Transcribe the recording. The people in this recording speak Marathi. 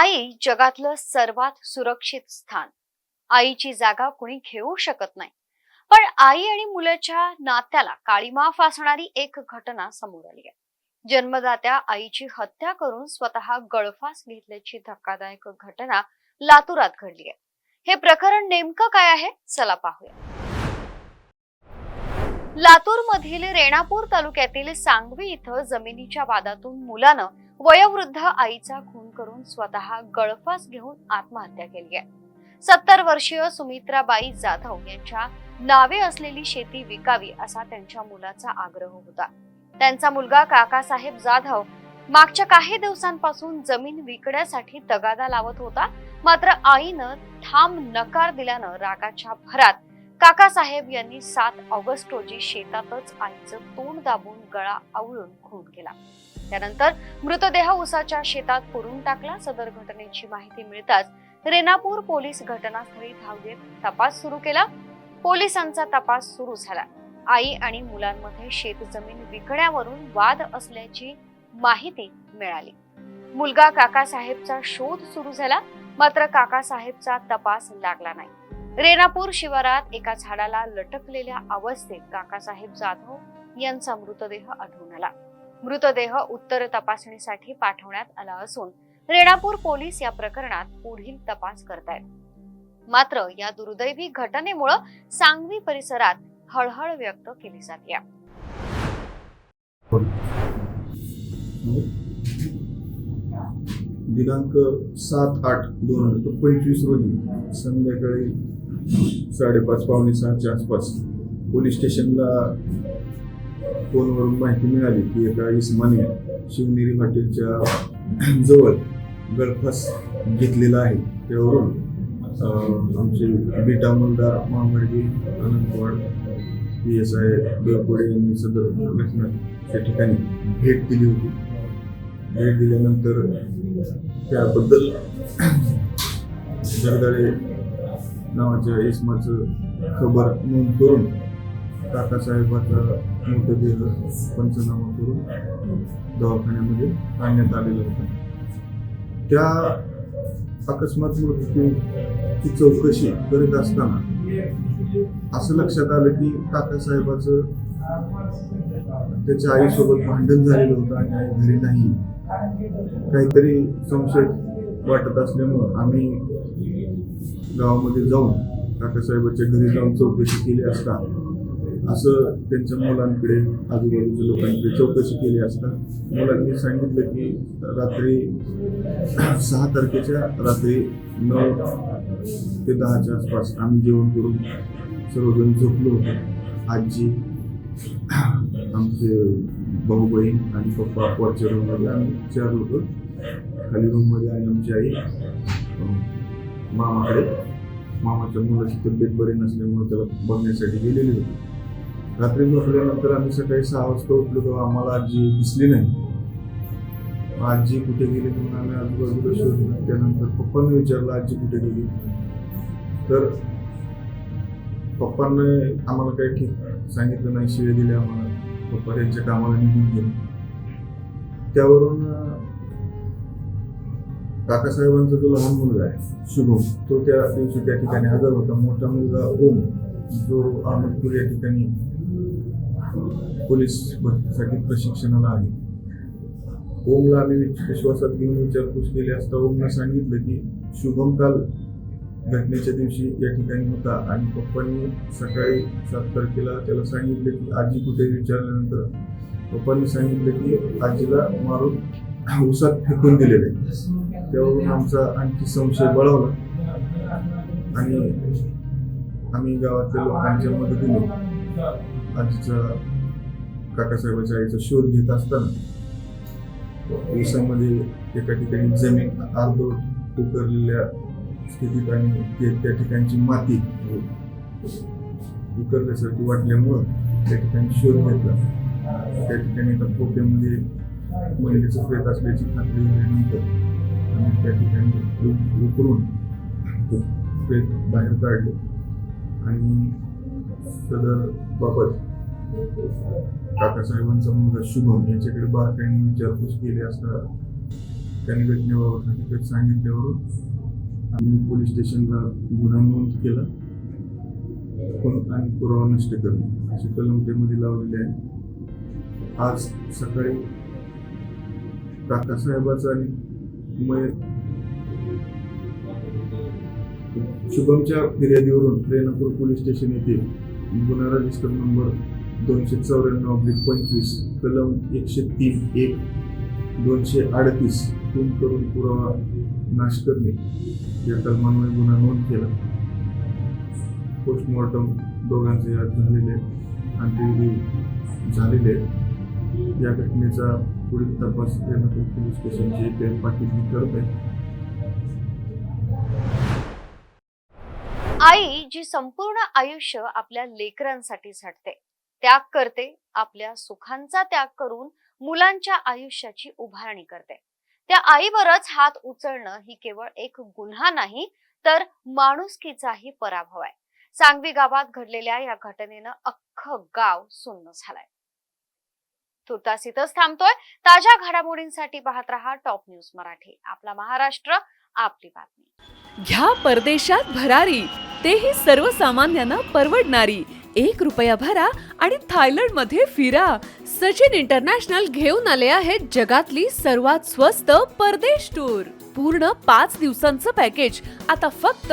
आई जगातलं सर्वात सुरक्षित स्थान. आईची जागा कुणी घेऊ शकत नाही. पण आई आणि मुलाच्या नात्याला काळीमा फासणारी एक घटना समोर आली आहे. जन्मदात्या आईची हत्या करून स्वतः गळफास घेतल्याची धक्कादायक घटना लातूरात घडली आहे. हे प्रकरण नेमकं काय आहे? चला पाहूया. लातूर मधील रेणापूर तालुक्यातील सांगवी इथं जमिनीच्या वादातून मुलानं वयोवृद्ध आईचा खून करून स्वतः गळफास घेऊन आत्महत्या केली आहे. सत्तर वर्षीय सुमित्राबाई जाधव यांच्या नावे असलेली शेती विकावी असा त्यांच्या मुलाचा आग्रह होता. त्यांचा मुलगा काकासाहेब जाधव मागच्या काही दिवसांपासून जमीन विकण्यासाठी तगादा लावत होता मात्र आईनं ठाम नकार दिल्यानं रागाच्या भरात काकासाहेब यांनी सात ऑगस्ट रोजी शेतातच आईचं तोंड दाबून गळा आवळून खून केला. त्यानंतर मृतदेह उसाच्या शेतात पुरून टाकला. सदर घटनेची माहिती मिळताच रेनापूर पोलीस घटनास्थळी धाव घेत तपास सुरू केला. पोलिसांचा तपास सुरू झाला. आई आणि मुलांमध्ये शेत जमीन विकण्यावरून वाद असल्याची माहिती मिळाली. मुलगा काकासाहेबचा शोध सुरू झाला मात्र काकासाहेबचा तपास लागला नाही. रेणापूर शिवारात एका झाडाला लटकलेल्या अवस्थेत काकासाहेब जाधव यांचा मृतदेह आढळून आला. मृतदेह उत्तर तपासणीसाठी पाठवण्यात आला असून रेणापूर पोलीस या प्रकरणात पुढील तपास करतायत. मात्र या दुर्दैवी घटनेमुळं सांगवी परिसरात हळहळ व्यक्त केली जाते दिनांक सात आठ दोन हजार पंचवीस रोजी संध्याकाळी साडेपाच पावणे सहाच्या आसपास पोलीस स्टेशनला फोनवरून माहिती मिळाली की एका इसमाने शिवनेरी हॉटेलच्या जवळ गळफास घेतलेला आहे. त्यावरून आमचे बेटा मुलदार महामडगी Anantwad P S I Devpude यांनी सदर घटनाच्या ठिकाणी भेट दिली होती. भेट दिल्यानंतर त्याबद्दल जगदाळे नावाच्या इसमाचं खबर नोंद करून काकासाहेबाचा मृतदेह पंचनामा करून दवाखान्यामध्ये आणण्यात आलेलं होतं. त्या अकस्मात मृत्यूची चौकशी करीत असताना असं लक्षात आलं की काकासाहेबाचं त्याच्या आईसोबत भांडण झालेलं होतं आणि आई घरी नाही. काहीतरी संशय वाटत असल्यामुळं आम्ही गावामध्ये जाऊन काकासाहेबाच्या घरी जाऊन चौकशी केली असता असं त्यांच्या मुलांकडे आजूबाजूच्या लोकांकडे चौकशी केली असता मुलांनी सांगितलं की रात्री सहा तारखेच्या रात्री नऊ ते दहाच्या आसपास आम्ही जेवण करून सर्वजण झोपलो होतो. आजी आमचे भाऊ बहीण आणि पप्पा वरच्या रूममध्ये आम्ही चार लोक खाली रूममध्ये आणि आमची आई. मामाकडे. मामाच्या मुलाची तब्येत बरी नसल्यामुळे त्याला बघण्यासाठी गेलेली होती. रात्री झोपल्यानंतर आम्ही सकाळी सहा वाजता उठलो तेव्हा आम्हाला आजी दिसली नाही. आजी कुठे गेली म्हणून आम्ही आजूबाजूला शोधलं. त्यानंतर पप्पांनी विचारलं आजी कुठे गेली? तर पप्पांनी आम्हाला काही ठीक सांगितलं नाही शिव्या दिले आम्हाला. पप्पा त्यांच्या कामाला निघून गेले. त्यावरून काकासाहेबांचा जो लहान मुलगा आहे शुभम तो त्या दिवशी त्या ठिकाणी हजर होता. मोठा मुलगा ओम जो अहमदपूर या ठिकाणी पोलीस भरतीसाठी प्रशिक्षणाला आहे ओमला आम्ही विश्वासात घेऊन विचारपूस केली असता ओमनं सांगितलं की शुभम काल घटनेच्या दिवशी या ठिकाणी होता आणि पप्पांनी सकाळी सात तारखेला त्याला सांगितलं की आजी कुठे विचारल्यानंतर पप्पांनी सांगितलं की आजीला मारून उसात फेकून दिलेले त्यावरून आमचा आणखी संशय बळावला आणि आम्ही गावातल्या लोकांच्या मदतीने आजीचा काकासाहेबाच्या आईचा शोध घेत असताना ऊसामध्ये एका ठिकाणी जमीन अर्धवट उकरलेल्या स्थितीत आणि ते त्या ठिकाणची माती उकरल्यासारखी वाटल्यामुळं त्या ठिकाणी शोध घेतला. त्या ठिकाणी एका पोट्यामध्ये महिलेचं प्रेत असल्याची खात्री झाल्यानंतर आम्ही त्या ठिकाणी उकरून ते प्रेत बाहेर काढले. आणि सदर बाबत काकासाहेबांचा मुलगा शुभम यांच्याकडे बारकाईने विचारपूस केली असता त्यांनी घटनेबाबत हकीकत सांगितल्यावर आम्ही पोलीस स्टेशनला गुन्हा नोंद केला. आणि पुरावा नष्ट करणे असे कलम त्यामध्ये लावलेले आहे. आज सकाळी काकासाहेबाचा आणि मय शुभमच्या फिर्यादीवरून रेणापूर पोलीस स्टेशन येथे गुन्हा रजिस्टर नंबर दोनशे चौऱ्याण्णव ऑब्लिक पंचवीस कलम एकशे तीन एक दोनशे अडतीस खून करून पुरावा नाश करणे. या कलमांमुळे गुन्हा नोंद केला. पोस्टमॉर्टम दोघांचे आज झालेले अंत्यविधी झालेले या घटनेचा पुढील तपास रेणापूर पोलीस स्टेशनचे ते पाटील करत आहेत. आई जी संपूर्ण आयुष्य आपल्या लेकरांसाठी झटते त्याग करते आपल्या सुखांचा त्याग करून मुलांच्या आयुष्याची उभारणी करते. त्या आईवरच हात उचलणं ही केवळ एक गुन्हा नाही तर माणुसकीचाही पराभव आहे. सांगवी गावात घडलेल्या या घटनेनं अख्खं गाव सुन्न झालंय. तुर्तास इथंच थांबतोय. ताज्या घडामोडींसाठी पाहत रहा टॉप न्यूज मराठी. आपला महाराष्ट्र आपली बातमी. घ्या परदेशात भरारी. तेही सर्वसामान्यांना परवडणारी. एक रुपया भरा आणि थायलंडमध्ये फिरा. सचिन इंटरनॅशनल घेऊन आले आहेत जगातली सर्वात स्वस्त परदेश टूर. पूर्ण पाच दिवसांचं पॅकेज. आता फक्त